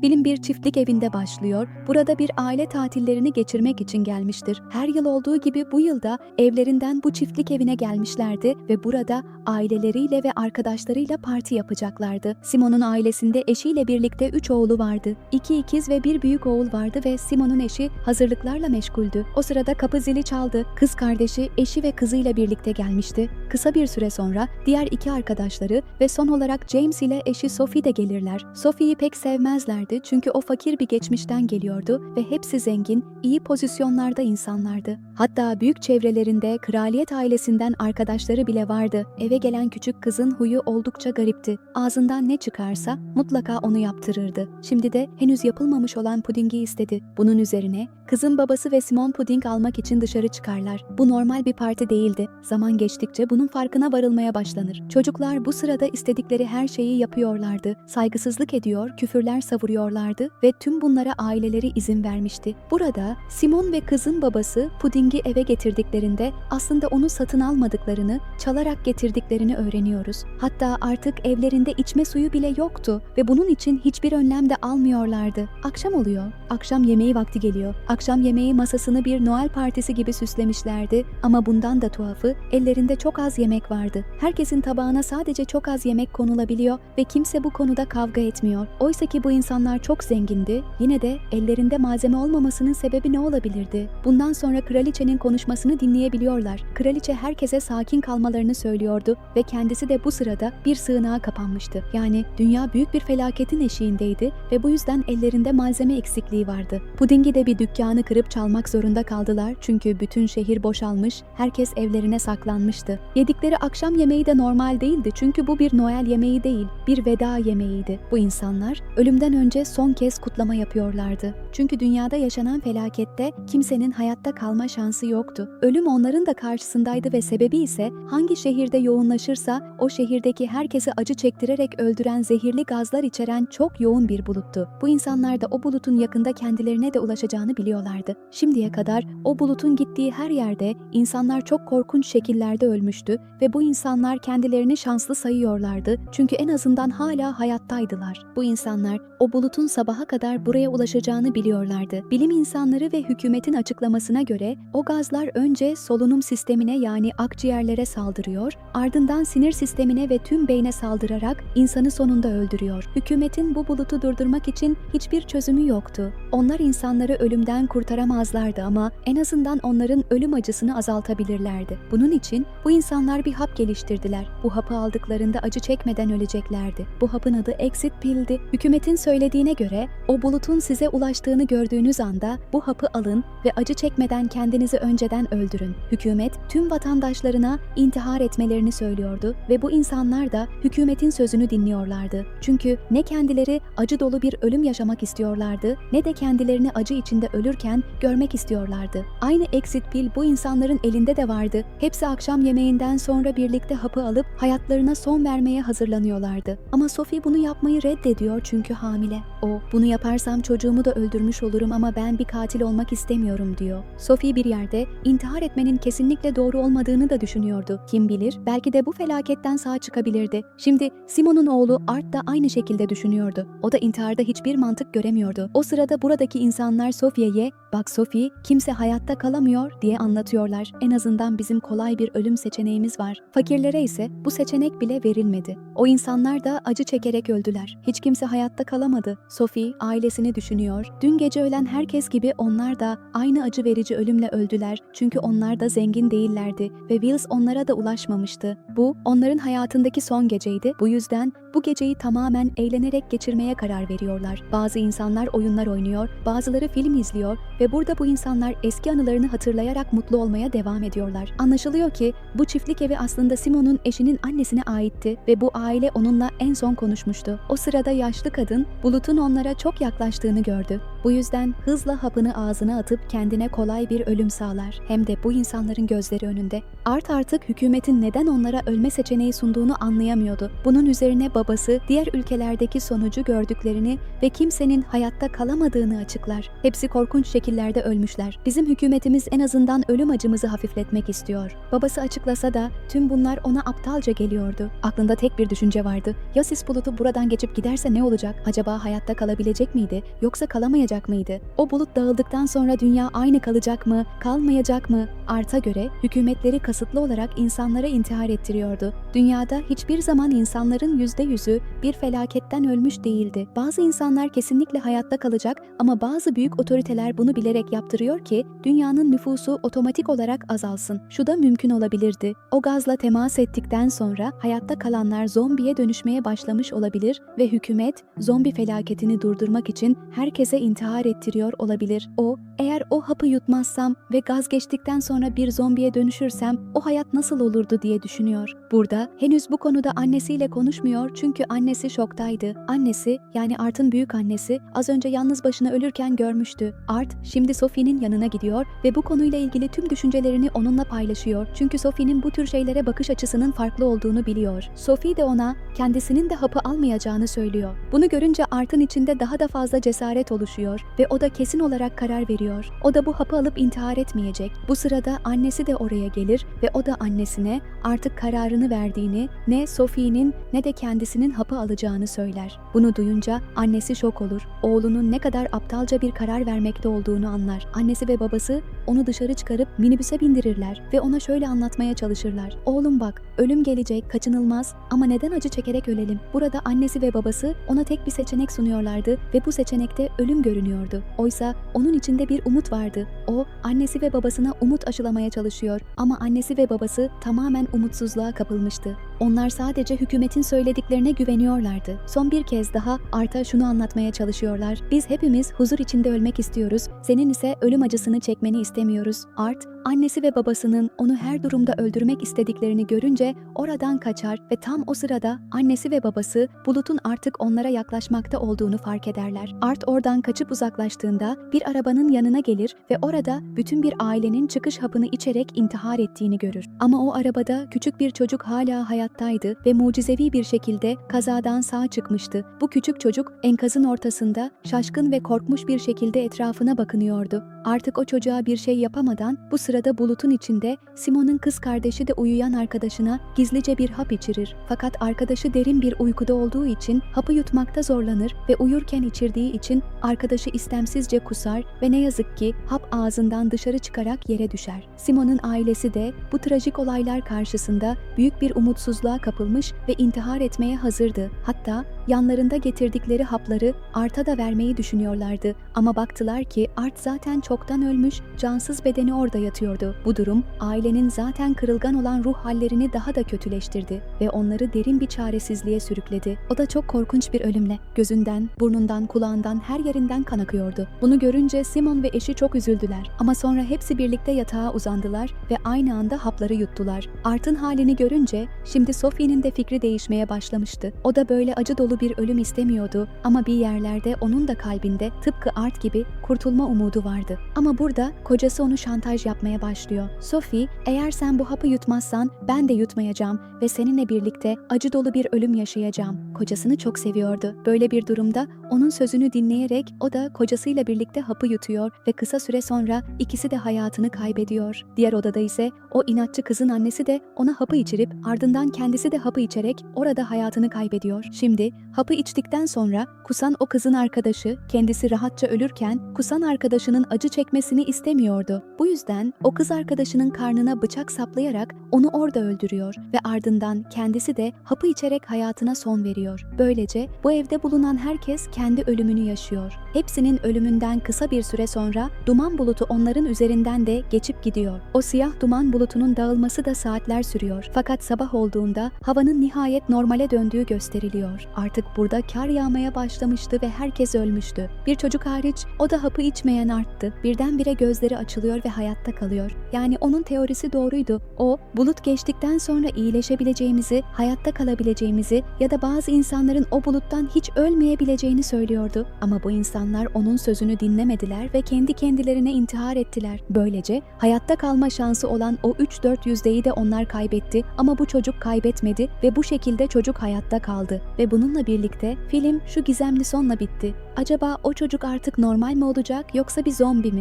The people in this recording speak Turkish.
Film bir çiftlik evinde başlıyor. Burada bir aile tatillerini geçirmek için gelmiştir. Her yıl olduğu gibi bu yılda evlerinden bu çiftlik evine gelmişlerdi ve burada aileleriyle ve arkadaşlarıyla parti yapacaklardı. Simon'un ailesinde eşiyle birlikte 3 oğlu vardı. 2 ikiz ve bir büyük oğul vardı ve Simon'un eşi hazırlıklarla meşguldü. O sırada kapı zili çaldı. Kız kardeşi eşi ve kızıyla birlikte gelmişti. Kısa bir süre sonra diğer iki arkadaşları ve son olarak James ile eşi Sophie de gelirler. Sophie'yi pek sevmezlerdi çünkü o fakir bir geçmişten geliyordu ve hepsi zengin, iyi pozisyonlarda insanlardı. Hatta büyük çevrelerinde kraliyet ailesinden arkadaşları bile vardı. Eve gelen küçük kızın huyu oldukça garipti. Ağzından ne çıkarsa mutlaka onu yaptırırdı. Şimdi de henüz yapılmamış olan pudingi istedi. Bunun üzerine kızın babası ve Simon puding almak için dışarı çıkarlar. Bu normal bir parti değildi. Zaman geçtikçe bunun farkına varılmaya başlanır. Çocuklar bu sırada istedikleri her şeyi yapıyorlardı. Saygısızlık ediyor, küfürler savuruyorlardı ve tüm bunlara aileleri izin vermişti. Burada Simon ve kızın babası pudingi eve getirdiklerinde aslında onu satın almadıklarını, çalarak getirdiklerini öğreniyoruz. Hatta artık evlerinde içme suyu bile yoktu ve bunun için hiçbir önlem de almıyorlardı. Akşam oluyor. Akşam yemeği vakti geliyor. Akşam yemeği masasını bir Noel partisi gibi süslemişlerdi ama bundan da tuhafı ellerinde çok az yemek vardı. Herkesin tabağına sadece çok az yemek konulabiliyor ve kimse bu konuda kavga etmiyor. Oysa ki bu insanlar çok zengindi. Yine de ellerinde malzeme olmamasının sebebi ne olabilirdi? Bundan sonra kraliçenin konuşmasını dinleyebiliyorlar. Kraliçe herkese sakin kalmalarını söylüyordu ve kendisi de bu sırada bir sığınağa kapanmıştı. Yani dünya büyük bir felaketin eşiğindeydi ve bu yüzden ellerinde malzeme eksikliği vardı. Pudingi de bir dükkanı kırıp çalmak zorunda kaldılar çünkü bütün şehir boşalmış, herkes evlerine saklanmıştı. Yedikleri akşam yemeği de normal değildi çünkü bu bir Noel yemeği değil, bir veda yemeğiydi. Bu insanlar ölümden önce son kez kutlama yapıyorlardı. Çünkü dünyada yaşanan felakette kimsenin hayatta kalma şansı yoktu. Ölüm onların da karşısındaydı ve sebebi ise hangi şehirde yoğunlaşırsa o şehirdeki herkesi acı çektirerek öldüren zehirli gazlar içeren çok yoğun bir buluttu. Bu insanlar da o bulutun yakında kendilerine de ulaşacağını biliyorlardı. Şimdiye kadar o bulutun gittiği her yerde insanlar çok korkunç şekillerde ölmüştü ve bu insanlar kendilerini şanslı sayıyorlardı çünkü en azından hala hayattaydılar. Bu insanlar o bulutun sabaha kadar buraya ulaşacağını biliyorlardı. Bilim insanları ve hükümetin açıklamasına göre o gazlar önce solunum sistemine yani akciğerlere saldırıyor, ardından sinir sistemine ve tüm beyne saldırarak insanı sonunda öldürüyor. Hükümetin bu bulutu durdurmak için hiçbir çözümü yoktu. Onlar insanları ölümden kurtaramazlardı ama en azından onların ölüm acısını azaltabilirlerdi. Bunun için bu insanlar bir hap geliştirdiler. Bu hapı aldıklarında acı çekmeden öleceklerdi. Bu hapın adı Exit Pill'di. Hükümetin söylediğine göre o bulutun size ulaştığını gördüğünüz anda bu hapı alın ve acı çekmeden kendinizi önceden öldürün. Hükümet tüm vatandaşlarına intihar etmelerini söylüyordu ve bu insanlar da hükümetin sözünü dinliyorlardı. Çünkü ne kendileri acı dolu bir ölüm yaşamak istiyorlardı ne de kendilerini acı içinde ölürken görmek istiyorlardı. Aynı exit pill bu insanların elinde de vardı. Hepsi akşam yemeğinden sonra birlikte hapı alıp hayatlarına son vermeye hazırlanıyorlardı. Ama Sophie bunu yapmayı reddediyor çünkü hamile. O, bunu yaparsam çocuğumu da öldürmüş olurum ama ben bir katil olmak istemiyorum diyor. Sophie bir yerde intihar etmenin kesinlikle doğru olmadığını da düşünüyordu. Kim bilir belki de bu felaketten sağ çıkabilirdi. Şimdi Simon'un oğlu Art da aynı şekilde düşünüyordu. O da intiharda hiçbir mantık göremiyordu. O sırada buradaki insanlar Sophie'ye "Bak Sophie, kimse hayatta kalamıyor." diye anlatıyorlar. En azından bizim kolay bir ölüm seçeneğimiz var. Fakirlere ise bu seçenek bile verilmedi. O insanlar da acı çekerek öldüler. Hiç kimse hayatta kalamadı. Sophie ailesini düşünüyor. Dün gece ölen herkes gibi onlar da aynı acı verici ölümle öldüler. Çünkü onlar da zengin değillerdi ve Wills onlara da ulaşmamıştı. Bu onların hayatındaki son geceydi. Bu yüzden bu geceyi tamamen eğlenerek geçirmeye karar veriyorlar. Bazı insanlar oyunlar oynuyor, bazıları film izliyor ve burada bu insanlar eski anılarını hatırlayarak mutlu olmaya devam ediyorlar. Anlaşılıyor ki bu çiftlik evi aslında Simon'un eşinin annesine aitti ve bu aile onunla en son konuşmuştu. O sırada yaşlı kadın bulutun onlara çok yaklaştığını gördü. Bu yüzden hızla hapını ağzına atıp kendine kolay bir ölüm sağlar. Hem de bu insanların gözleri önünde. Art artık hükümetin neden onlara ölme seçeneği sunduğunu anlayamıyordu. Bunun üzerine babası diğer ülkelerdeki sonucu gördüklerini ve kimsenin hayatta kalamadığını açıklar. Hepsi korkunç şekillerde ölmüşler. Bizim hükümetimiz en azından ölüm acımızı hafifletmek istiyor. Babası açıklasa da tüm bunlar ona aptalca geliyordu. Aklında tek bir düşünce vardı. Ya sis bulutu buradan geçip giderse ne olacak? Acaba hayatta kalabilecek miydi? Yoksa kalamayacak mıydı? O bulut dağıldıktan sonra dünya aynı kalacak mı? Kalmayacak mı? Art'a göre hükümetleri kasıtlı olarak insanlara intihar ettiriyordu. Dünyada hiçbir zaman insanların yüzde yüzü bir felaketten ölmüş değildi. Bazı insanlar kesinlikle hayatta kalacak ama bazı büyük otoriteler bunu bilerek yaptırıyor ki dünyanın nüfusu otomatik olarak azalsın. Şu da mümkün olabilirdi. O gazla temas ettikten sonra hayatta kalanlar zombiye dönüşmeye başlamış olabilir ve hükümet zombi felaketini durdurmak için herkese intihar ettiriyor olabilir. O, eğer o hapı yutmazsam ve gaz geçtikten sonra bir zombiye dönüşürsem o hayat nasıl olurdu diye düşünüyor. Burada henüz bu konuda annesiyle konuşmuyor çünkü annesi şoktaydı. Annesi yani Art'ın büyük annesi az önce yalnız başına ölürken görmüştü. Art şimdi Sophie'nin yanına gidiyor ve bu konuyla ilgili tüm düşüncelerini onunla paylaşıyor. Çünkü Sophie'nin bu tür şeylere bakış açısının farklı olduğunu biliyor. Sophie de ona kendisinin de hapı almayacağını söylüyor. Bunu görünce Art'ın içinde daha da fazla cesaret oluşuyor ve o da kesin olarak karar veriyor. O da bu hapı alıp intihar etmeyecek. Bu sırada annesi de oraya gelir ve o da annesine artık kararını verdiğini, ne Sophie'nin ne de kendisinin hapı alacağını söyler. Bunu duyunca annesi şok olur. Oğlunun ne kadar aptalca bir karar vermekte olduğunu anlar. Annesi ve babası onu dışarı çıkarıp minibüse bindirirler ve ona şöyle anlatmaya çalışırlar. Oğlum bak, ölüm gelecek, kaçınılmaz ama neden acı çekerek ölelim? Burada annesi ve babası ona tek bir seçenek sunuyorlardı ve bu seçenekte ölüm görünüyordu. Oysa onun içinde bir umut vardı. O, annesi ve babasına umut aşılamaya çalışıyor ama annesi ve babası tamamen umutsuzluğa kapılmıştı. Onlar sadece hükümetin söylediklerine güveniyorlardı. Son bir kez daha Art'a şunu anlatmaya çalışıyorlar. Biz hepimiz huzur içinde ölmek istiyoruz. Senin ise ölüm acısını çekmeni istemiyoruz. Art, annesi ve babasının onu her durumda öldürmek istediklerini görünce oradan kaçar ve tam o sırada annesi ve babası bulutun artık onlara yaklaşmakta olduğunu fark ederler. Art oradan kaçıp uzaklaştığında bir arabanın yanına gelir ve orada bütün bir ailenin çıkış hapını içerek intihar ettiğini görür. Ama o arabada küçük bir çocuk hala hayattaydı ve mucizevi bir şekilde kazadan sağ çıkmıştı. Bu küçük çocuk enkazın ortasında şaşkın ve korkmuş bir şekilde etrafına bakınıyordu. Artık o çocuğa bir şey yapamadan bu sırada bulutun içinde Simon'un kız kardeşi de uyuyan arkadaşına gizlice bir hap içirir. Fakat arkadaşı derin bir uykuda olduğu için hapı yutmakta zorlanır ve uyurken içirdiği için arkadaşı istemsizce kusar ve ne yazık ki hap ağzından dışarı çıkarak yere düşer. Simon'un ailesi de bu trajik olaylar karşısında büyük bir umutsuzluğa kapılmış ve intihar etmeye hazırdı. Hatta yanlarında getirdikleri hapları Art'a da vermeyi düşünüyorlardı. Ama baktılar ki Art zaten çoktan ölmüş, cansız bedeni orada yatıyordu. Bu durum ailenin zaten kırılgan olan ruh hallerini daha da kötüleştirdi ve onları derin bir çaresizliğe sürükledi. O da çok korkunç bir ölümle. Gözünden, burnundan, kulağından her yerinden kan akıyordu. Bunu görünce Simon ve eşi çok üzüldüler. Ama sonra hepsi birlikte yatağa uzandılar ve aynı anda hapları yuttular. Art'ın halini görünce şimdi Sophie'nin de fikri değişmeye başlamıştı. O da böyle acı dolu bir ölüm istemiyordu ama bir yerlerde onun da kalbinde tıpkı Art gibi kurtulma umudu vardı. Ama burada kocası onu şantaj yapmaya başlıyor. Sophie, eğer sen bu hapı yutmazsan ben de yutmayacağım ve seninle birlikte acı dolu bir ölüm yaşayacağım. Kocasını çok seviyordu. Böyle bir durumda onun sözünü dinleyerek o da kocasıyla birlikte hapı yutuyor ve kısa süre sonra ikisi de hayatını kaybediyor. Diğer odada ise o inatçı kızın annesi de ona hapı içirip ardından kendisi de hapı içerek orada hayatını kaybediyor. Şimdi hapı içtikten sonra kusan o kızın arkadaşı kendisi rahatça ölürken kusan arkadaşının acı çekmesini istemiyordu. Bu yüzden o kız arkadaşının karnına bıçak saplayarak onu orada öldürüyor ve ardından kendisi de hapı içerek hayatına son veriyor. Böylece bu evde bulunan herkes kendi ölümünü yaşıyor. Hepsinin ölümünden kısa bir süre sonra duman bulutu onların üzerinden de geçip gidiyor. O siyah duman bulutunun dağılması da saatler sürüyor. Fakat sabah olduğunda havanın nihayet normale döndüğü gösteriliyor. Artık Artık burada kar yağmaya başlamıştı ve herkes ölmüştü. Bir çocuk hariç o da hapı içmeyen arttı. Birdenbire gözleri açılıyor ve hayatta kalıyor. Yani onun teorisi doğruydu. O, bulut geçtikten sonra iyileşebileceğimizi, hayatta kalabileceğimizi ya da bazı insanların o buluttan hiç ölmeyebileceğini söylüyordu. Ama bu insanlar onun sözünü dinlemediler ve kendi kendilerine intihar ettiler. Böylece hayatta kalma şansı olan o 3-4 yüzdeyi de onlar kaybetti ama bu çocuk kaybetmedi ve bu şekilde çocuk hayatta kaldı. Ve bununla birlikte film şu gizemli sonla bitti. Acaba o çocuk artık normal mi olacak yoksa bir zombi mi?